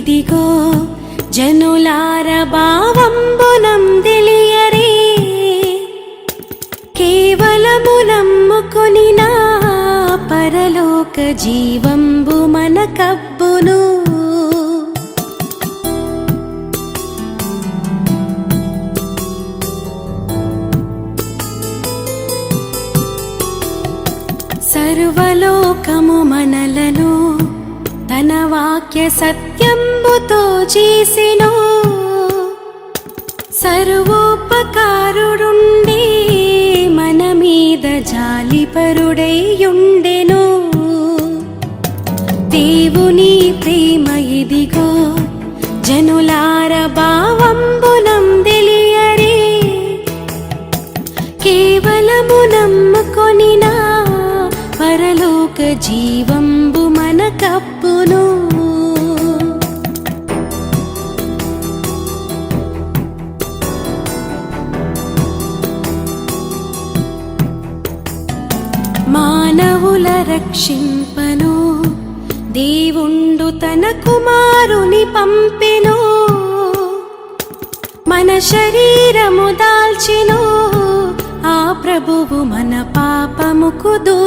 ఇదిగో జనులార భావంబునం తెలియరే. కేవలము నమ్ముకొని నా పరలోక జీవంబు మన కబ్బును. సర్వలోకము మనలను తన వాక్య సత్యంబుతో చేసెను. సర్వోపకారుడుండే మన మీద జాలిపరుడైయుండెను. దేవుని ప్రేమ ఇదిగో జనులార భావంబునం తెలియరే కేవలము నమ్ముకొనినా పరలోక జీవంబు మన కప్ప మానవుల రక్షింపను. దేవుండు తన కుమారుని పంపెను. మన శరీరము దాల్చెను. ఆ ప్రభువు మన పాపముకు దూ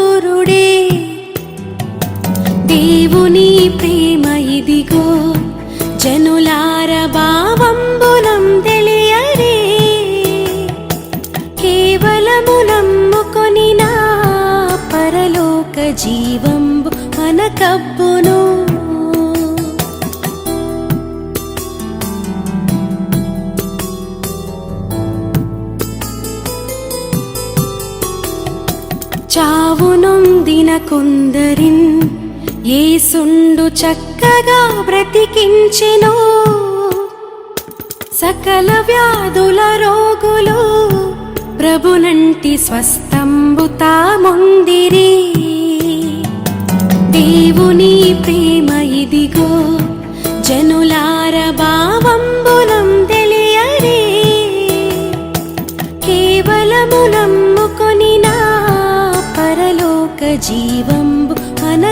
లోక జీవంబు మన కబ్బును చావునొందిన కొందరిన్ ఏసుండు చక్కగా బ్రతికించెను. సకల వ్యాధుల రోగులు ప్రభునంటి స్వస్థంబు తాముందిరి దేవుని ప్రేమ ఇదిగో జనులార భావంబులం తెలియరే. కేవలము నమ్ముకొని నా పరలోక జీవంబు మన